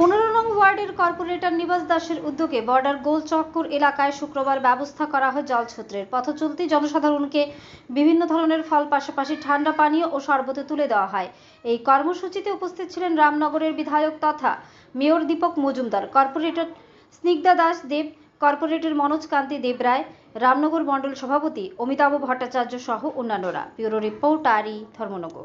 পনেরো নং ওয়ার্ডের কর্পোরেটর নিবাস দাসের উদ্যোগে বর্ডার গোল চক্কর এলাকায় শুক্রবার ব্যবস্থা করা হয় জলছত্রের। পথচলতি জনসাধারণকে বিভিন্ন ধরনের ফল, পাশাপাশি ঠান্ডা পানীয় ও শরবতে তুলে দেওয়া হয়। এই কর্মসূচিতে উপস্থিত ছিলেন রামনগরের বিধায়ক তথা mayor Dipak Majumdar, corporator Snigdha Das Deb, corporator Manoj Kanti Debroy Ramnagar মণ্ডল সভাপতি অমিতাভ ভট্টাচার্য সহ অন্যান্যরা। ব্যুরো রিপোর্ট আরি ধর্মনগর।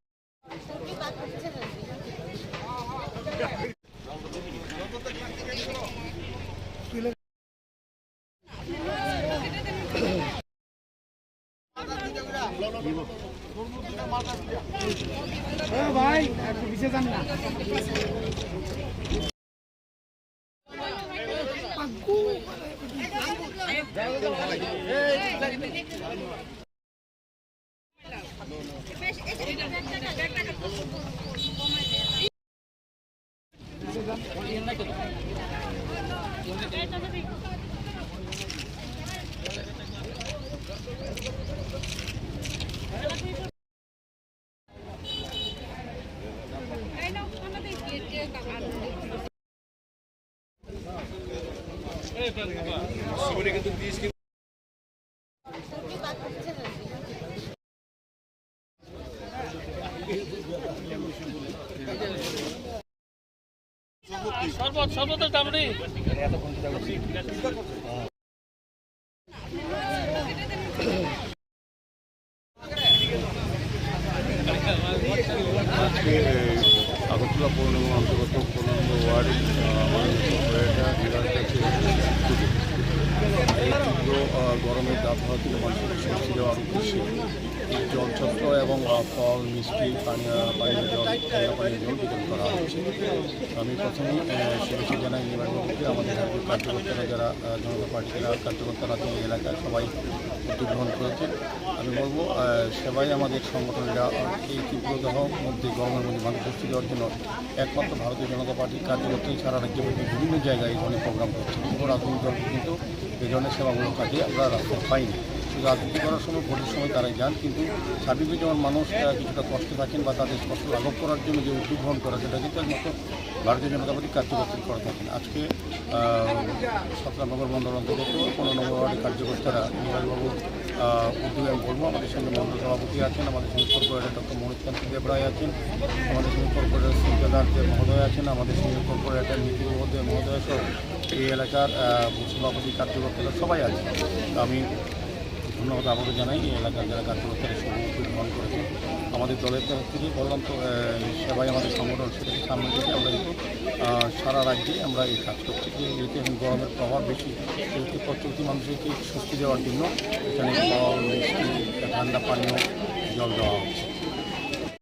ভাই একটু পিছিয়ে যান না সর্বত সর্বতের দাম নেই আজকে আগরতলা পৌর নিগম অন্তর্গত পনেরো ওয়ার্ডে তীব্র আহ, গরমের তাপমাত্রা থেকে মানুষের স্বস্তি দেওয়ার উদ্দেশ্যে। জলছত্র এবং ফল, মিষ্টি, পানীয় পানীয় জল ঠান্ডা পানীয় জল বিতরণ করা হচ্ছে। আমি প্রথমেই শুভেচ্ছা জানাই নির্বাচনকে আমাদের কার্যকর্তারা যারা জনতা পার্টির কার্যকর্তারা এই এলাকায় সবাই গ্রহণ করেছেন। আমি বলব সেবাই আমাদের সংগঠনেরা এই তীব্রতম মধ্যে গরমের মধ্যে মানুষ স্বস্তি দেওয়ার জন্য একমাত্র ভারতীয় জনতা পার্টির কার্যকর্তাই সারা রাজ্যব্যাপী বিভিন্ন জায়গায় এই ধরনের প্রোগ্রাম করছে কিন্তু রাজনৈতিক দল কিন্তু এই ধরনের সেবামূলক কাজে আমরা রাস্তায় পাইনি। রাজনীতি করার সময়, ভোটের সময় তারাই যান, কিন্তু সার্বিক যেমন মানুষ কিছুটা কষ্ট থাকেন বা তাদের কষ্ট লাঘব করার জন্য যে উদ্যোগ গ্রহণ করা, সেটা কিন্তু একমাত্র ভারতীয় জনতা পার্টির কার্যকর্তাই করে থাকেন। আজকে সতেরনগর মন্ডল অন্তর্গত, পনেরো নম্বর কার্যকর্তারা নির্বাচবাবু উদ্যোগে আমি বলব। আমাদের সঙ্গে মন্ডল সভাপতি আছেন, আমাদের সঙ্গে কর্পোরেটর ডক্টর মনোজকান্তি দেবরায় আছেন, আমাদের সঙ্গে কর্পোরেটর দেব মহোদয় আছেন, আমাদের সঙ্গে কর্পোরেটর নীতি মহোদয় মহোদয় সহ এই এলাকার সভাপতি, কার্যকর্তারা সবাই আছেন। তো আমি ধন্যবাদ আবারও জানাই, এই এলাকার যারা কার্যকর্তারা শুভ গ্রহণ করেছে। আমাদের দলের তরফ থেকে বললাম তো সবাই আমাদের সংগঠন সেটাকে সামনে রেখে আমরা কিন্তু সারা রাজ্যে আমরা এই কাজ করছি। যেহেতু এখন গরমের প্রভাব বেশি, সেহেতু প্রচলিত মানুষকে স্বস্তি দেওয়ার জন্য এখানে ঠান্ডা পানীয়, জল দেওয়া হচ্ছে।